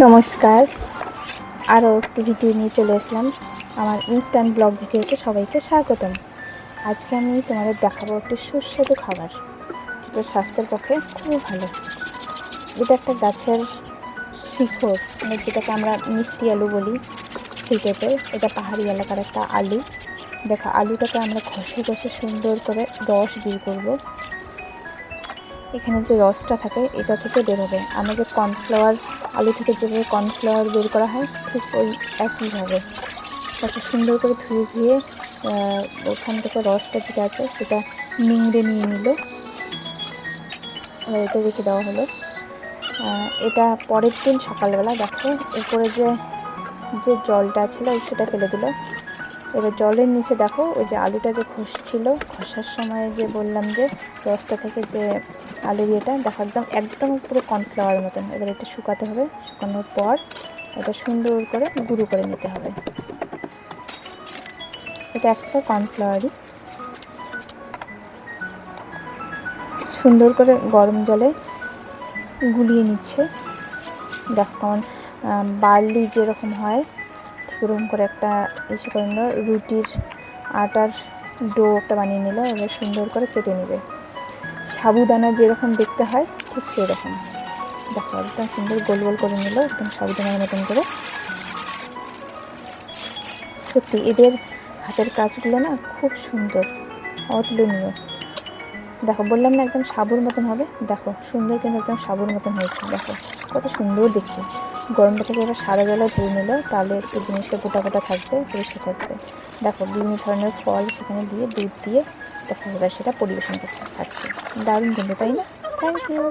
নমস্কার। আরও একটি ভিডিও নিয়ে চলে আসলাম। আমার ইনস্ট্যান্ট ব্লগ ভিডিওতে সবাইকে স্বাগতম। আজকে আমি তোমাদের দেখাবো একটি সুস্বাদু খাবার, যেটা স্বাস্থ্যের পক্ষে খুবই ভালো। এটা একটা গাছের শিখর মানে যেটাকে আমরা মিষ্টি আলু বলি সেই এটা পাহাড়ি এলাকার একটা আলু। দেখো, আলুটাকে আমরা ঘষে ঘষে সুন্দর করে রস বের করব। এখানে যে রসটা থাকে, এটা থেকে বেরোবে আমাদের কর্নফ্লাওয়ার আলু থেকে যেভাবে কর্নফ্লাওয়ার বের করা হয়, ঠিক ওই একইভাবে। তাকে সুন্দর করে ধুয়ে ধুয়ে ওখান থেকে রসটা যেটা আছে, সেটা নিংড়ে নিয়ে নিল। এবার এটা রেখে দেওয়া হলো। এটা পরের দিন সকালবেলা, দেখো, উপরে যে যে জলটা ছিল, সেটা ফেলে দিল। এবার জলের নিচে দেখো, ওই যে আলুটা যে ঘষছিল, ঘষার সময় যে বললাম যে, রসটা থেকে যে আলু ইয়েটা দেখো একদম একদম পুরো কর্নফ্লাওয়ার মতন। এবার এটা শুকাতে হবে, শুকানোর পর এটা সুন্দর করে গুঁড়ো করে নিতে হবে। এটা একটা কর্নফ্লাওয়ারই। সুন্দর করে গরম জলে গুলিয়ে নিচ্ছে। দেখো কেমন বার্লি যেরকম হয়, ঠিক ওরকম করে একটা ইসে করে নিল, রুটির আটার ডো একটা বানিয়ে নিল, এবার সুন্দর করে কেটে নেবে। সাবুদানা যেরকম দেখতে হয়, ঠিক সেরকম। দেখো, একদম সুন্দর গোল গোল করে নিল, একদম সাবুদানার মতন করে। সত্যি, এদের হাতের কাজগুলো না খুব সুন্দর, অতুলনীয়। দেখো, বললাম না একদম সাবুর মতন হবে? দেখো, সুন্দর কিন্তু একদম সাবুর মতন হয়েছে। দেখো, কত সুন্দর দেখতে। গরমটা থেকে এবার সারা জলে ধুয়ে নিল, তাহলে একটু জিনিসটা গোটা গোটা থাকবে, পরিষ্কার থাকবে। দেখো, বিভিন্ন ধরনের ফল সেখানে দিয়ে, দুধ দিয়ে দেখো এবার সেটা পরিবেশন করছে। খাচ্ছে দারুণ কিন্তু তাই না? Thank you